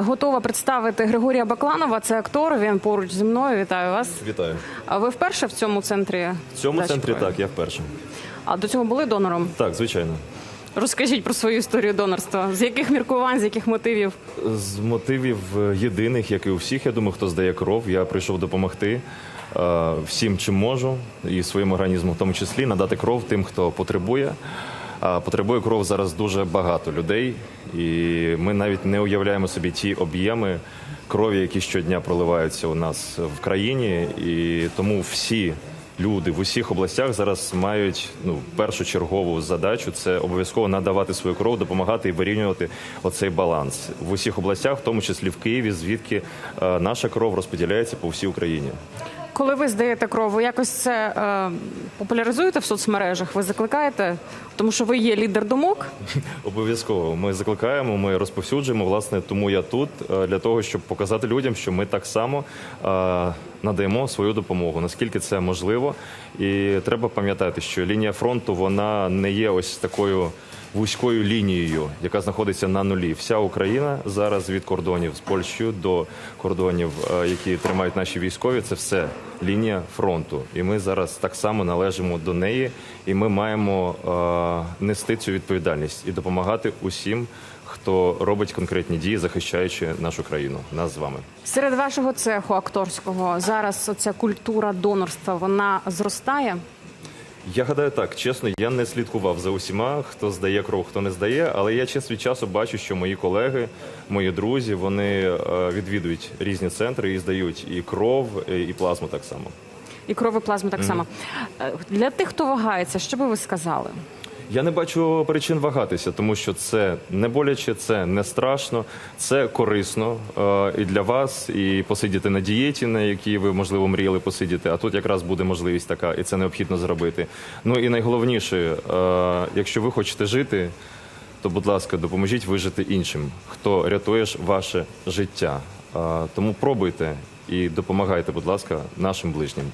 Готова представити Григорія Бакланова. Це актор. Він поруч зі мною. Вітаю вас. Вітаю. А ви вперше в цьому центрі? В цьому здачі центрі крові? так, я вперше. А до цього були донором? Так, звичайно. Розкажіть про свою історію донорства. З яких міркувань, з яких мотивів? З мотивів е, єдиних, як і у всіх, я думаю, хто здає кров, я прийшов допомогти е, всім, чим можу, і своєму організму, в тому числі, надати кров тим, хто потребує. А потребує кров зараз дуже багато людей, і ми навіть не уявляємо собі ті об'єми крові, які щодня проливаються у нас в країні. І тому всі люди в усіх областях зараз мають ну першочергову задачу це обов'язково надавати свою кров, допомагати і вирівнювати оцей баланс в усіх областях, в тому числі в Києві, звідки е, наша кров розподіляється по всій Україні. Коли ви здаєте кров, ви якось це е, популяризуєте в соцмережах? Ви закликаєте? Тому що ви є лідер думок. Обов'язково ми закликаємо, ми розповсюджуємо. Власне, тому я тут е, для того, щоб показати людям, що ми так само е, надаємо свою допомогу, наскільки це можливо. І треба пам'ятати, що лінія фронту вона не є ось такою. Вузькою лінією, яка знаходиться на нулі, вся Україна зараз від кордонів з Польщею до кордонів, е, які тримають наші військові, це все лінія фронту. І ми зараз так само належимо до неї, і ми маємо е, нести цю відповідальність і допомагати усім, хто робить конкретні дії, захищаючи нашу країну, нас з вами. Серед вашого цеху акторського зараз оця культура донорства вона зростає. Я гадаю так, чесно, я не слідкував за усіма, хто здає кров, хто не здає, але я час від часу бачу, що мої колеги, мої друзі, вони е, відвідують різні центри і здають і кров, і плазму так само. І кров і плазму так само. Е, Для тих, хто вагається, що би ви сказали? Я не бачу причин вагатися, тому що це не боляче, це не страшно, це корисно е, і для вас, і посидіти на дієті, на якій ви можливо мріяли посидіти. А тут якраз буде можливість така, і це необхідно зробити. Ну і найголовніше, е, якщо ви хочете жити, то будь ласка, допоможіть вижити іншим, хто рятує ваше життя. Е, тому пробуйте і допомагайте, будь ласка, нашим ближнім.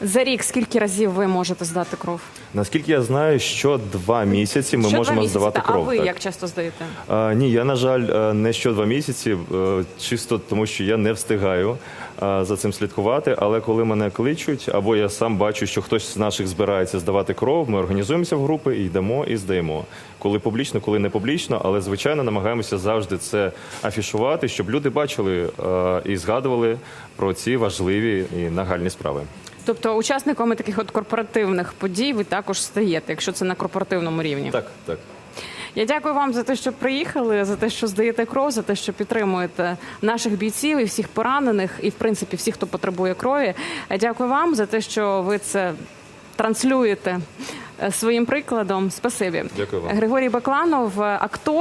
За рік скільки разів ви можете здати кров? Наскільки я знаю, що два місяці ми Що можемо два місяці? здавати Та, кров. А ви так. як часто здаєте? А, ні, я на жаль е, не що два місяці, е, чисто тому, що я не встигаю е, за цим слідкувати. Але коли мене кличуть, або я сам бачу, що хтось з наших збирається здавати кров, ми організуємося в групи, і йдемо і здаємо. Коли публічно, коли не публічно, але звичайно намагаємося завжди це афішувати, щоб люди бачили і згадували про ці важливі і нагальні справи. Тобто учасниками таких от корпоративних подій ви також стаєте, якщо це на корпоративному рівні. Так, так. Я дякую вам за те, що приїхали, за те, що здаєте кров, за те, що підтримуєте наших бійців і всіх поранених, і в принципі всіх, хто потребує крові. Я Дякую вам за те, що ви це транслюєте е, своїм прикладом. Спасибі. Дякую вам. Григорій Бакланов, актор.